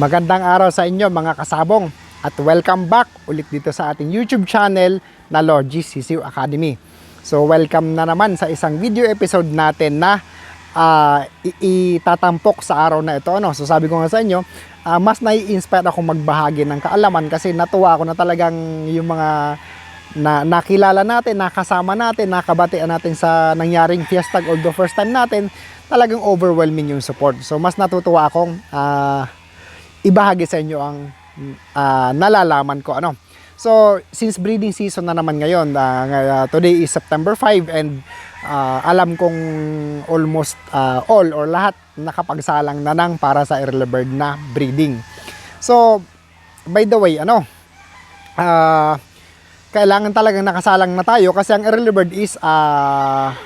Magandang araw sa inyo mga kasabong at welcome back ulit dito sa ating YouTube channel na Logis CCU Academy. So welcome na naman sa isang video episode natin na i- itatampok sa araw na ito. Ano? So sabi ko nga sa inyo, ah, mas nai-inspire ako magbahagi ng kaalaman kasi natuwa ako na talagang yung mga na nakilala natin, nakasama natin, nakabatian natin sa nangyaring fiesta although first time natin, talagang overwhelming yung support. So mas natutuwa akong ah, ibahagi sa inyo ang ah, nalalaman ko ano. So, since breeding season na naman ngayon, ngay- ah, today is September 5 and ah, alam kong almost ah, all or lahat nakapagsalang na nang para sa early bird na breeding. So, by the way, ano, ah, kailangan talagang nakasalang na tayo kasi ang early bird is ah,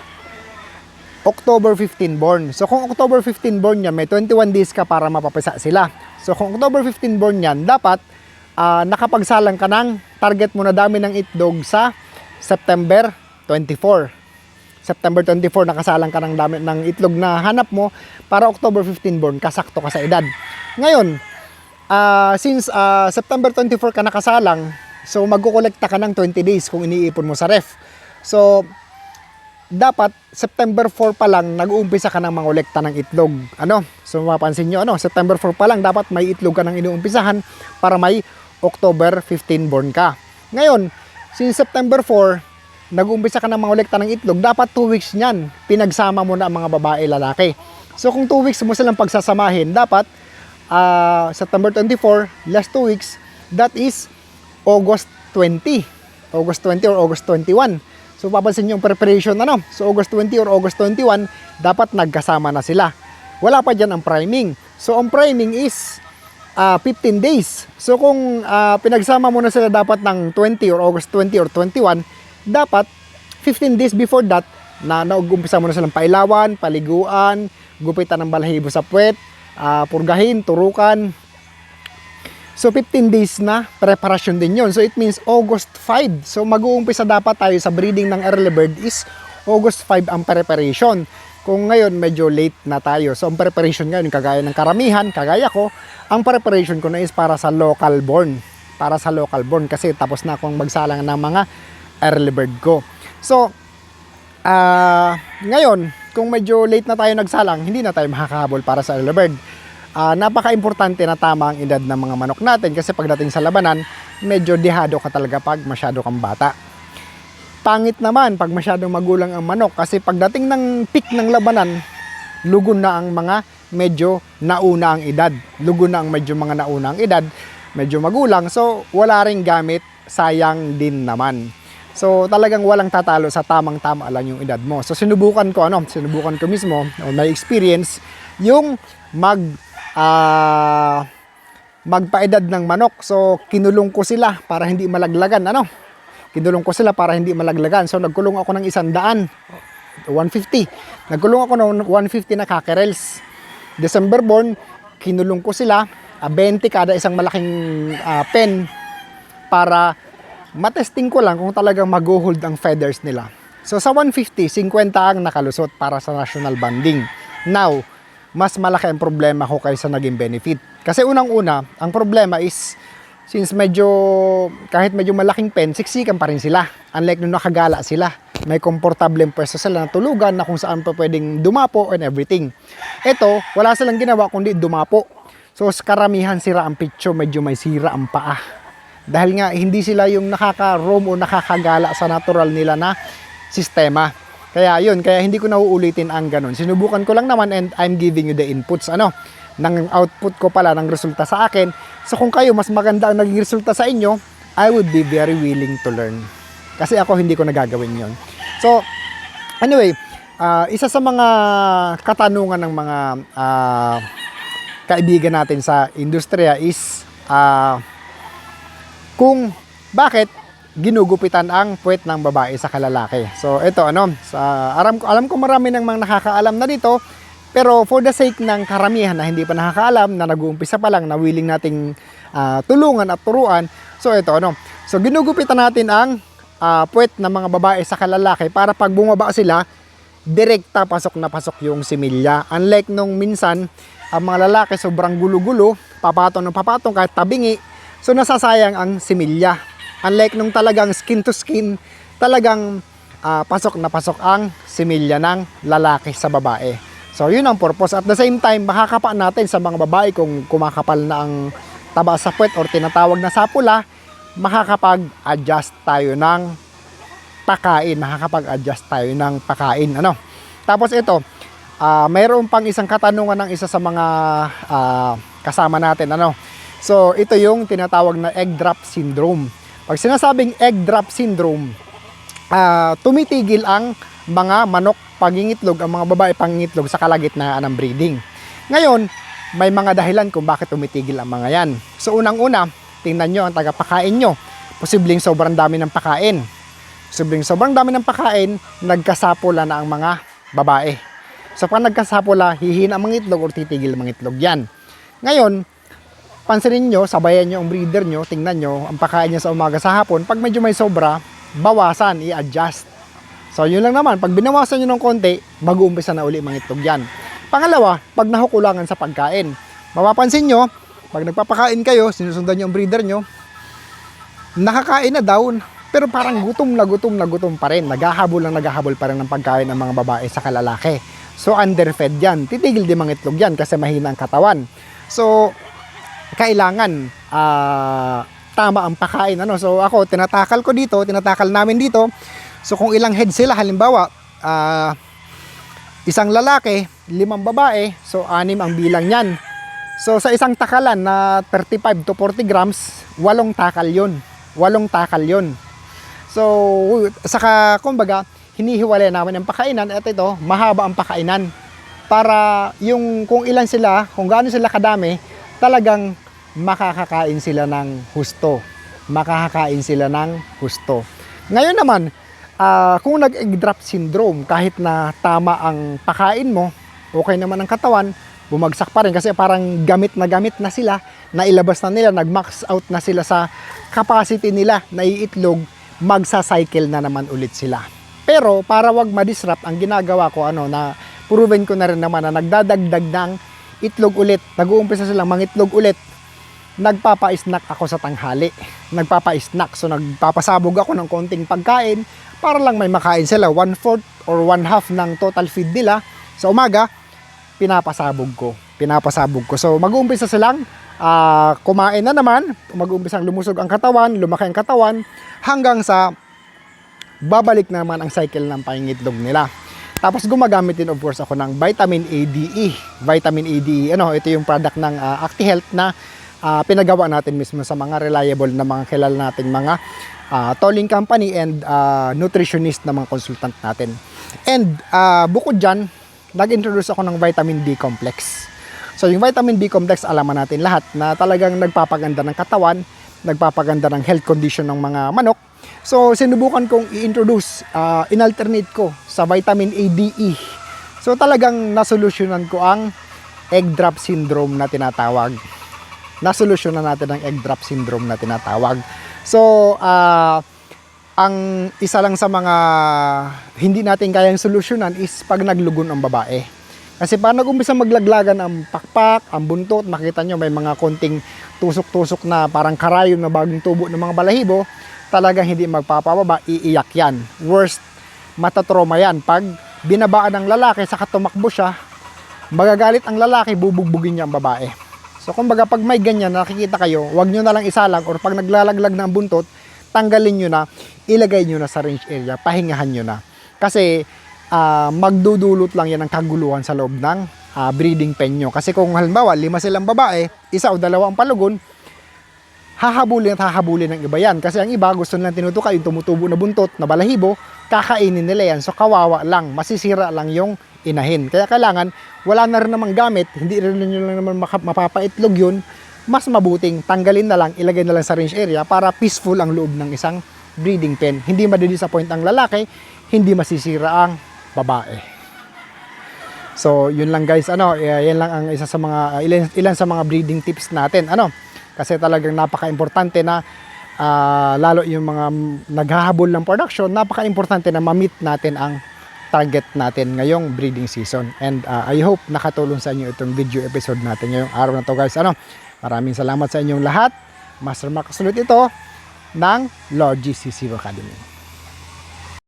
October 15 born. So kung October 15 born yan, may 21 days ka para mapapisa sila. So kung October 15 born yan, dapat ah, nakapagsalang ka ng target mo na dami ng itlog sa September 24. September 24 nakasalang ka ng dami ng itlog na hanap mo para October 15 born kasakto ka sa edad. Ngayon, ah, since ah, September 24 ka nakasalang, so magkukolekta ka ng 20 days kung iniipon mo sa ref. So, dapat September 4 pa lang nag-uumpisa ka ng mangolekta ng itlog. Ano? So mapapansin nyo, ano? September 4 pa lang dapat may itlog ka nang inuumpisahan para may October 15 born ka. Ngayon, since September 4, nag-uumpisa ka ng mangolekta ng itlog, dapat 2 weeks niyan pinagsama mo na ang mga babae lalaki. So kung 2 weeks mo silang pagsasamahin, dapat ah, September 24, last 2 weeks, that is August 20. August 20 or August 21. So papansin niyo yung preparation ano. So August 20 or August 21 dapat nagkasama na sila. Wala pa diyan ang priming. So ang priming is ah, 15 days. So kung ah, pinagsama mo na sila dapat ng 20 or August 20 or 21, dapat 15 days before that na naugumpisa mo na silang pailawan, paliguan, gupitan ng balahibo sa puwet, ah, purgahin, turukan, So 15 days na preparasyon din yon. So it means August 5. So mag-uumpisa dapat tayo sa breeding ng early bird is August 5 ang preparation. Kung ngayon medyo late na tayo. So ang preparation ngayon kagaya ng karamihan, kagaya ko, ang preparation ko na is para sa local born. Para sa local born kasi tapos na akong magsalang ng mga early bird ko. So ah ngayon, kung medyo late na tayo nagsalang, hindi na tayo makakahabol para sa early bird ah, napaka-importante na tama ang edad ng mga manok natin kasi pagdating sa labanan, medyo dehado ka talaga pag masyado kang bata. Pangit naman pag masyadong magulang ang manok kasi pagdating ng peak ng labanan, lugon na ang mga medyo nauna ang edad. Lugon na ang medyo mga nauna ang edad, medyo magulang. So, wala ring gamit, sayang din naman. So, talagang walang tatalo sa tamang-tama lang yung edad mo. So, sinubukan ko, ano, sinubukan ko mismo, on my experience, yung mag ah magpaedad ng manok. So, kinulong ko sila para hindi malaglagan. Ano? Kinulong ko sila para hindi malaglagan. So, nagkulong ako ng isang daan. 150. Nagkulong ako ng 150 na kakerels. December born, kinulong ko sila. ah, 20 kada isang malaking ah, pen para matesting ko lang kung talagang mag-hold ang feathers nila. So sa 150, 50 ang nakalusot para sa national banding. Now, mas malaki ang problema ko kaysa naging benefit. Kasi unang-una, ang problema is since medyo kahit medyo malaking pen, siksikan pa rin sila. Unlike nung nakagala sila, may komportableng pwesto sila na tulugan na kung saan pa pwedeng dumapo and everything. Ito, wala silang ginawa kundi dumapo. So, karamihan sira ang picture, medyo may sira ang paa. Dahil nga hindi sila yung nakaka-roam o nakakagala sa natural nila na sistema. Kaya yun, kaya hindi ko nauulitin ang ganun. Sinubukan ko lang naman and I'm giving you the inputs. Ano, ng output ko pala ng resulta sa akin. So kung kayo mas maganda ang naging resulta sa inyo, I would be very willing to learn. Kasi ako hindi ko nagagawin yon. So, anyway, ah, isa sa mga katanungan ng mga ah, kaibigan natin sa industriya is ah, kung bakit ginugupitan ang puwet ng babae sa kalalaki. So ito ano, sa alam ko alam ko marami nang mga nakakaalam na dito, pero for the sake ng karamihan na hindi pa nakakaalam na nag-uumpisa pa lang na willing nating ah, tulungan at turuan. So ito ano. So ginugupitan natin ang ah, puwet ng mga babae sa kalalaki para pag bumaba sila, direkta pasok na pasok yung similya. Unlike nung minsan ang mga lalaki sobrang gulo-gulo, papatong ng papatong kahit tabingi. So nasasayang ang similya. Unlike nung talagang skin to skin, talagang ah, pasok na pasok ang similya ng lalaki sa babae. So yun ang purpose. At the same time, makakapa natin sa mga babae kung kumakapal na ang taba sa puwet or tinatawag na sapula, makakapag-adjust tayo ng pakain, makakapag-adjust tayo ng pakain. Ano? Tapos ito, ah mayroon pang isang katanungan ng isa sa mga ah, kasama natin. Ano? So, ito yung tinatawag na egg drop syndrome. Pag sinasabing egg drop syndrome, ah, tumitigil ang mga manok pangingitlog, ang mga babae pangingitlog sa kalagitnaan ng breeding. Ngayon, may mga dahilan kung bakit tumitigil ang mga yan. So, unang-una, tingnan nyo ang tagapakain nyo. Posibleng sobrang dami ng pakain. Posibleng sobrang dami ng pakain, nagkasapula na ang mga babae. So, pag nagkasapula, hihina ang mga itlog o titigil ang mga itlog yan. Ngayon, pansinin nyo, sabayan nyo ang breeder nyo, tingnan nyo, ang pakain niya sa umaga sa hapon, pag medyo may sobra, bawasan, i-adjust. So, yun lang naman, pag binawasan nyo ng konti, mag-uumpisa na uli mga itlog yan. Pangalawa, pag nahukulangan sa pagkain. Mapapansin nyo, pag nagpapakain kayo, sinusundan nyo ang breeder nyo, nakakain na daw, pero parang gutom na gutom na gutom pa rin. Naghahabol lang naghahabol pa rin ng pagkain ng mga babae sa kalalaki. So, underfed yan. Titigil din mga itlog yan kasi mahina ang katawan. So, kailangan ah, tama ang pakain. Ano? So, ako, tinatakal ko dito, tinatakal namin dito. So, kung ilang head sila, halimbawa, ah, isang lalaki, limang babae, so anim ang bilang niyan. So sa isang takalan na 35 to 40 grams, walong takal yun. Walong takal yun. So, saka, kumbaga, hinihiwalay namin ang pakainan at ito, mahaba ang pakainan. Para yung kung ilan sila, kung gaano sila kadami, talagang makakakain sila ng husto. Makakakain sila ng husto. Ngayon naman, ah, kung nag-egg drop syndrome, kahit na tama ang pakain mo, okay naman ang katawan, bumagsak pa rin kasi parang gamit na gamit na sila, nailabas na nila, nag-max out na sila sa capacity nila na iitlog, magsa-cycle na naman ulit sila. Pero para wag ma-disrupt, ang ginagawa ko ano na proven ko na rin naman na nagdadagdag ng itlog ulit, nag-uumpisa silang mangitlog ulit, nagpapa-snack ako sa tanghali. Nagpapa-snack. So nagpapasabog ako ng konting pagkain para lang may makain sila. One-fourth or one-half ng total feed nila sa umaga, pinapasabog ko. Pinapasabog ko. So mag-uumpisa silang ah, kumain na naman, mag-uumpisang lumusog ang katawan, lumaki ang katawan, hanggang sa babalik na naman ang cycle ng pangingitlog nila. Tapos gumagamit din of course ako ng vitamin ADE. Vitamin ADE, ano, ito yung product ng ah, ActiHealth na ah, pinagawa natin mismo sa mga reliable na mga kilala nating mga ah, tolling company and ah, nutritionist na mga consultant natin. And ah, bukod dyan, nag-introduce ako ng vitamin D complex. So yung vitamin D complex, alaman natin lahat na talagang nagpapaganda ng katawan, nagpapaganda ng health condition ng mga manok. So sinubukan kong i-introduce, ah, in-alternate ko sa vitamin A, D, E. So talagang nasolusyonan ko ang egg drop syndrome na tinatawag. Nasolusyonan natin ang egg drop syndrome na tinatawag. So, ah, ang isa lang sa mga hindi natin kayang solusyonan is pag naglugon ang babae. Kasi pag nag-umpisa maglaglagan ang pakpak, ang buntot, makita nyo may mga konting tusok-tusok na parang karayon na bagong tubo ng mga balahibo, talagang hindi magpapababa, iiyak yan. Worst, matatroma yan. Pag binabaan ng lalaki, saka tumakbo siya, magagalit ang lalaki, bubugbugin niya ang babae. So kumbaga pag may ganyan nakikita kayo, wag nyo na lang isalang or pag naglalaglag ng buntot, tanggalin nyo na, ilagay nyo na sa range area, pahingahan nyo na. Kasi ah, magdudulot lang yan ng kaguluhan sa loob ng ah, breeding pen nyo. Kasi kung halimbawa, lima silang babae, isa o dalawa ang palugon, hahabulin at hahabulin ng iba yan. Kasi ang iba gusto nilang tinutukay yung tumutubo na buntot na balahibo, kakainin nila yan. So kawawa lang, masisira lang yung inahin. Kaya kailangan, wala na rin namang gamit, hindi rin nyo lang naman mapapaitlog yun, mas mabuting tanggalin na lang, ilagay na lang sa range area para peaceful ang loob ng isang breeding pen. Hindi madidisappoint ang lalaki, hindi masisira ang babae. So, yun lang guys, ano, eh, yan lang ang isa sa mga ilan, ilan sa mga breeding tips natin, ano. Kasi talagang napaka-importante na ah, lalo yung mga naghahabol ng production, napaka-importante na ma-meet natin ang target natin ngayong breeding season. And uh, I hope nakatulong sa inyo itong video episode natin ngayong araw na to guys. Ano? Maraming salamat sa inyong lahat. Master Mark ulit ito ng Lord GCC Academy.